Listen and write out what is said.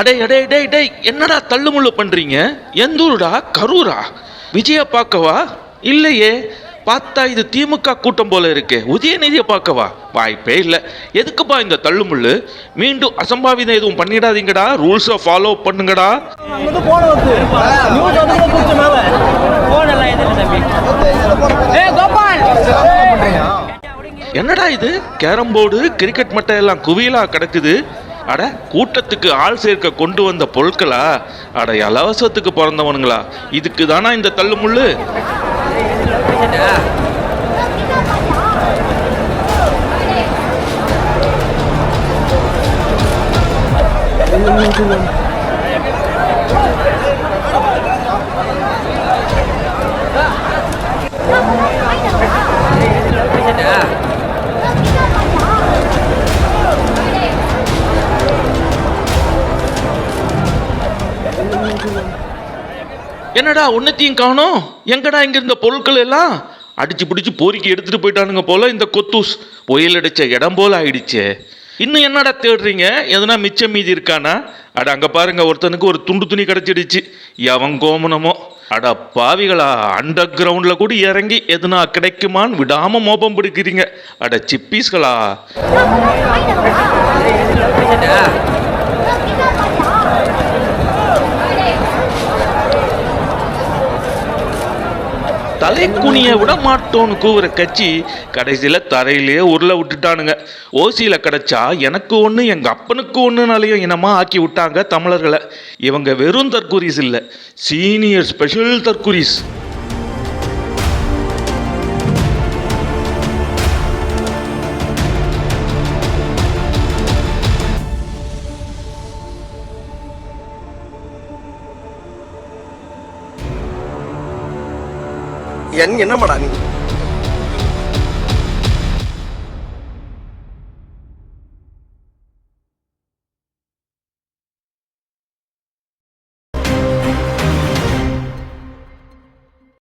அடே அடே டே டே என்னடா தள்ளுமுள்ளு பண்ணுறீங்க எந்த ஊருடா கரூரா? விஜய பார்க்கவா இல்லையே. பார்த்தா இது திமுக கூட்டம் போல இருக்கு. உதயநிதியை பார்க்கவா? வாய்ப்பே இல்லை. எதுக்குப்பா இந்த தள்ளுமுள்ளு? மீண்டும் அசம்பாவிதம் எதுவும் பண்ணிடாதீங்கடா. ரூல்ஸை ஃபாலோ பண்ணுங்கடா. என்னடா இது? கேரம் போர்டு கிரிக்கெட் மட்டை எல்லாம் குவியலாக கிடக்குது. அட கூட்டத்துக்கு ஆள் சேர்க்க கொண்டு வந்த பொருட்களா? அட இலவசத்துக்கு பிறந்தவனுங்களா? இதுக்கு தானா இந்த தள்ளுமுள்ளு? என்னடா உன்னத்தையும் காணும்? எங்கடா இங்க இருந்த பொருட்கள் எல்லாம்? அடிச்சு பிடிச்சு பொறுக்கி எடுத்துட்டு போயிட்டானுங்க போல இந்த கொத்தூஸ். புயல் அடிச்ச இடம் போல ஆயிடுச்சு. இன்னும் என்னடா தேடுறீங்க? எதனா மிச்சம் மீதி இருக்கானா? அட அங்க பாருங்க ஒருத்தனுக்கு ஒரு துண்டு துணி கிடைச்சிடுச்சு. எவன் கோமனமோ? அட பாவிகளா அண்டர் கிரவுண்ட்ல கூட இறங்கி எதுனா கிடைக்குமான்னு விடாம மோபம் பிடிக்கிறீங்க. அட சிப்பீஸ்களா? தலை குனிய விட மாட்டோன்னு கூவுற கட்சி கடைசியில் தரையிலே உருள விட்டுட்டானுங்க. ஓசியில் கிடைச்சா எனக்கு ஒன்று எங்கள் அப்பனுக்கு ஒன்றுனாலையும் இனமா ஆக்கி விட்டாங்க தமிழர்களை. இவங்க வெறும் தற்குறிஸ் இல்லை சீனியர் ஸ்பெஷல் தற்குறிஸ் என் என்னமாடா நீ?